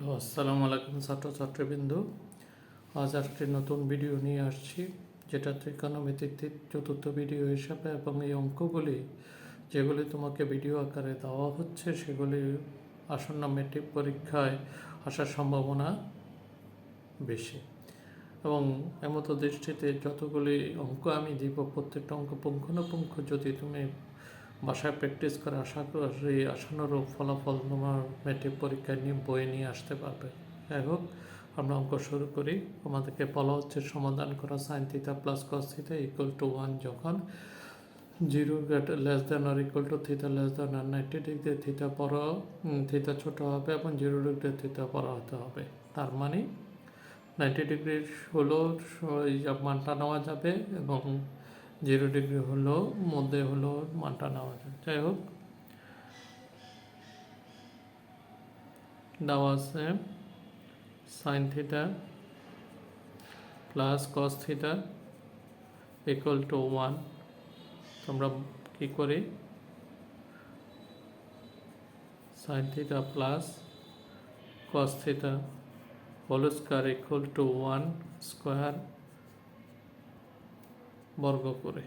Hello, আসসালামু আলাইকুম ছাত্রছাত্রীবৃন্দ আজ একটি নতুন ভিডিও নিয়ে আসছি, যেটা ত্রিকোণমিতির চতুর্থ ভিডিও হিসাবে এবং এই অঙ্কগুলি যেগুলি তোমাকে ভিডিও আকারে দেওয়া হচ্ছে, সেগুলি আসন্ন মেট্রিক পরীক্ষায় আসার সম্ভাবনা বেশি। এবং এমতো দৃষ্টিতে যতগুলি অঙ্ক আমি দিব, প্রত্যেকটা অঙ্ক পুঙ্খানুপুঙ্খ যদি তুমি বাসায় প্র্যাকটিস করে আশা করি আশানুরূপ ফলাফল তোমার মেট্রিক পরীক্ষায় নিয়ে বয়ে নিয়ে আসতে পারবে। যাই হোক, আমরা অঙ্ক শুরু করি। আমাদেরকে বলা হচ্ছে সমাধান করা sine theta plus cos theta equal to one যখন zero greater less than R equal to theta less than R ninety degree theta বড় থিতা ছোট হবে এবং জিরো ডিগ্রি থিতা বড় হতে হবে। তার মানে নাইনটি ডিগ্রি হলো মানটা নেওয়া যাবে এবং জিরো ডিগ্রি হলো, মধ্যে হলো মানটা নেওয়া যাবে যাই হোক, দেওয়া আছে sine theta plus cos theta equal to one আমরা কী করি? Sine theta plus cos theta whole square equal to one square বর্গ করে।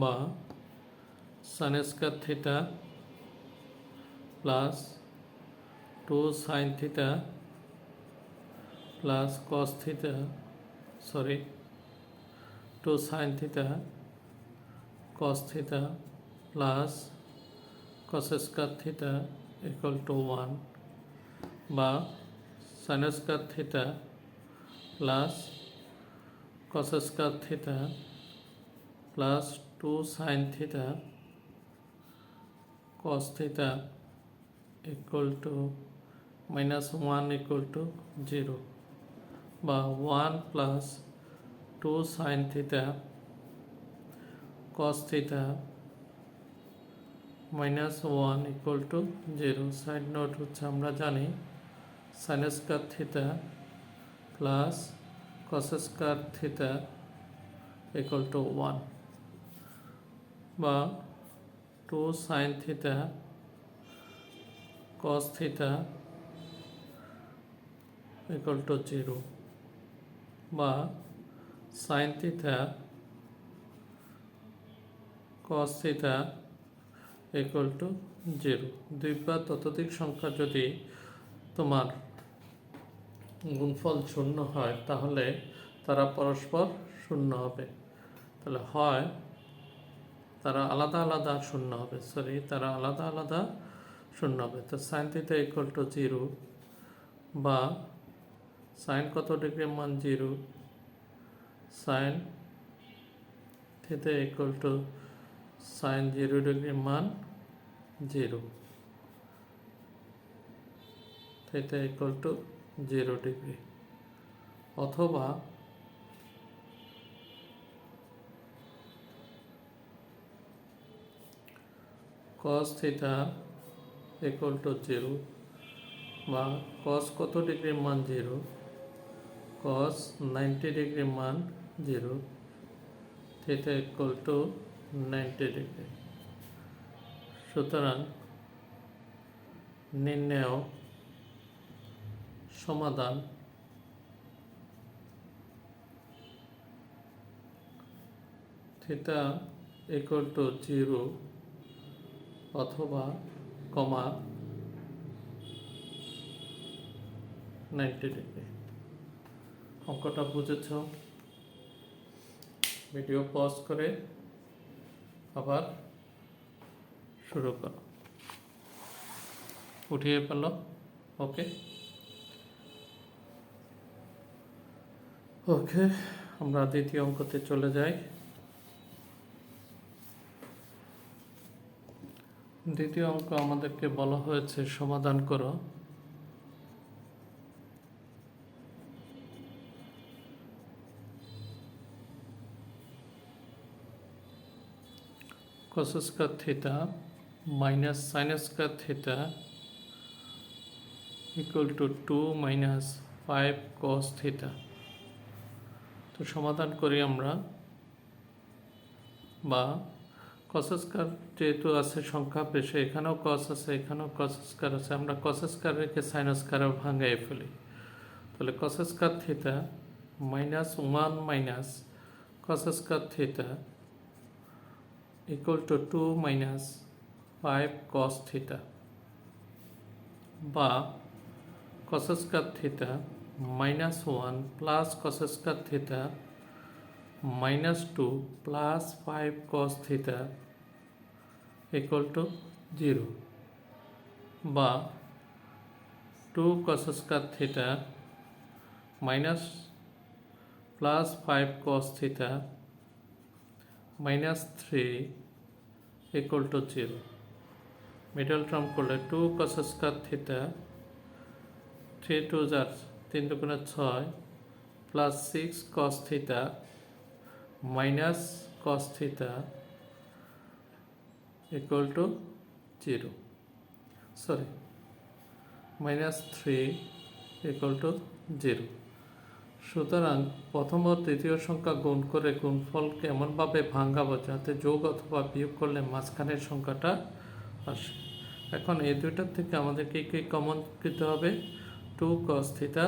বা sine square theta plus two sine theta plus cos theta, sorry, two sine theta cos theta plus cos square theta equal to one বা sine square theta plus cos square theta plus two sine theta cos theta equal to minus 1 equal to 0 বা 1 plus 2 sin theta cos theta minus 1 equal to 0 side note হচ্ছে আমরা জানি sin square theta plus cos square theta equal to 1 বা two sine theta cos theta equal to zero বা sine theta cos theta equal to zero দুই বা ততোধিক সংখ্যা যদি তোমার গুণফল শূন্য হয়, তাহলে তারা পরস্পর শূন্য হবে। তাহলে হয়, তারা আলাদা আলাদা শূন্য হবে। সরি তারা আলাদা আলাদা শূন্য হবে। তো sine theta equal to zero বা সাইন কত ডিগ্রি মান zero sine theta equal to sine zero degree মান zero theta equal to zero degree অথবা cos theta equal to zero বা cos কত ডিগ্রি মান জিরো cos নাইনটি ডিগ্রি মান zero theta equal to ninety degree সুতরাং নির্ণেয় সমাধান। Theta equal to zero অথবা কমা নাইনটি ডিগ্রি। অঙ্কটা বুঝেছ? ভিডিও পজ করে আবার শুরু করো। উঠিয়ে পেল ওকে ওকে, আমরা দ্বিতীয় অঙ্কতে চলে যাই। দ্বিতীয় অঙ্ক আমাদেরকে বলা হয়েছে, সমাধান করো। Square theta minus sine square theta equal to two minus five cos theta তো সমাধান করি আমরা। বা cos স্কয়ার যেহেতু আছে, সংখ্যা বেশি, এখানেও কস আছে, এখানেও কস স্কোয়ার আছে, আমরা কস স্কোয়ার রেখে সাইন স্কোয়ারও ভাঙাই ফেলি। তাহলে cos square theta minus one minus cos square theta equal to two minus five cos theta বা square theta minus one plus cos square theta minus two plus five cos theta equal to zero বা two cos square theta minus plus five cos theta minus three equal to zero middle term করলে two cos square theta three two যার তিন দুগুণে ছয় plus six cos theta minus cos theta equal to 0 sorry, minus 3 equal to 0 সুতরাং প্রথম ও তৃতীয় সংখ্যা গুণ করে গুণফলকে এমনভাবে ভাঙাবো যাতে যোগ অথবা বিয়োগ করলে মাঝখানের সংখ্যাটা আসে। এখন এই দুইটার থেকে আমাদেরকে কি কমন দিতে হবে? টু কস থিতা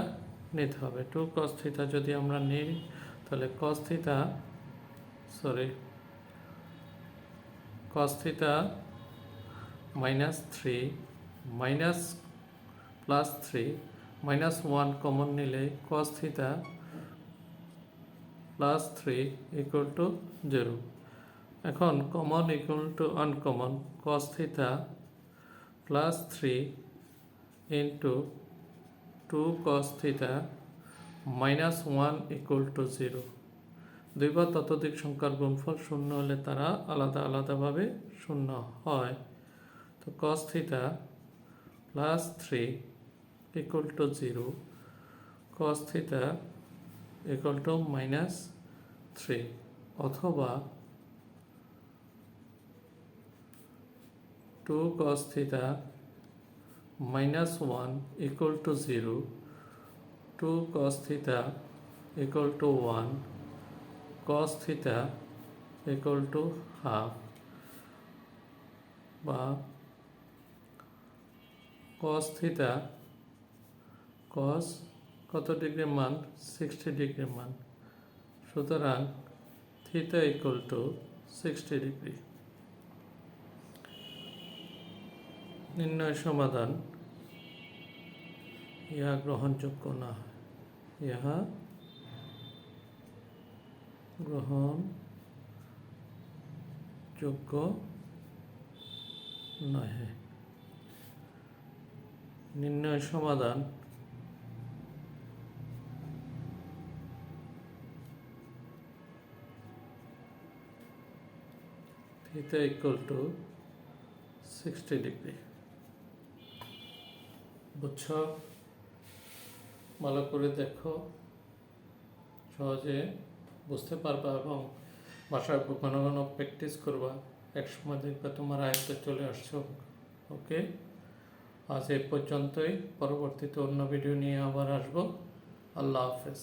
নিতে হবে টু কস থিতা যদি আমরা নিই তাহলে cos theta sorry cos theta minus 3 minus plus 3 minus 1 common নিলে cos theta plus 3 equal to 0 এখন common equal to uncommon cos theta plus 3 into 2 cos theta minus 1 equal to 0 দুই বা ততোধিক সংখ্যার গুণফল শূন্য হলে তারা আলাদা আলাদাভাবে শূন্য হয়। তো cos theta plus three equal to zero cos theta equal to minus three অথবা two cos theta minus one equal to zero two cos theta equal to one cos theta equal to half. বা cos theta, cos কত degree মান? Sixty degree মান। সুতরাং theta equal to sixty degree নির্ণয় সমাধান। ইহা গ্রহণযোগ্য না। ইহা গ্রহণযোগ্য নহে। নির্ণয় সমাধান theta equal to sixty degree বুঝছ? ভালো করে দেখো। সহজে বুঝতে পারবা এবং বাসায় ঘন ঘন প্র্যাকটিস করবা। এক সময় দেখবে তোমার আয়ত্তে চলে আসছো ওকে আজ এ পর্যন্তই। পরবর্তীতে অন্য ভিডিও নিয়ে আবার আসব। আল্লাহ হাফেজ।